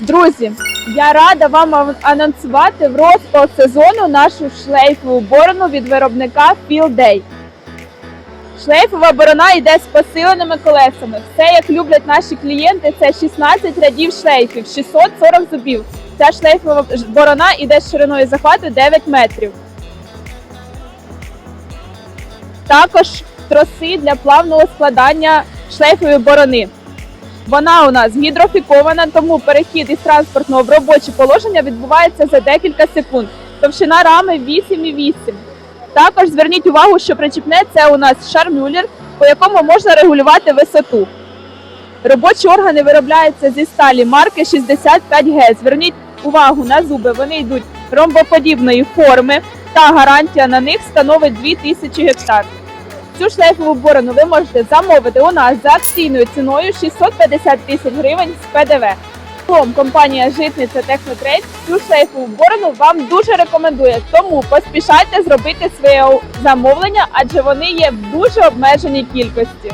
Друзі, я рада вам анонсувати в розпал сезону нашу шлейфову борону від виробника Field Day. Шлейфова борона йде з посиленими колесами. Все, як люблять наші клієнти, це 16 рядів шлейфів, 640 зубів. Ця шлейфова борона йде з шириною захвату 9 метрів. Також троси для плавного складання шлейфової борони. Вона у нас гідрофікована, тому перехід із транспортного в робоче положення відбувається за декілька секунд. Товщина рами 8,8. Також зверніть увагу, що причіпне це у нас шармюлер, по якому можна регулювати висоту. Робочі органи виробляються зі сталі марки 65Г. Зверніть увагу на зуби, вони йдуть ромбоподібної форми та гарантія на них становить 2000 гектар. Цю шлейфову борону ви можете замовити у нас за акційною ціною 650 тисяч гривень з ПДВ. Том компанія Житниця Технотрейд цю шлейфову борону вам дуже рекомендує, тому поспішайте зробити своє замовлення, адже вони є в дуже обмеженій кількості.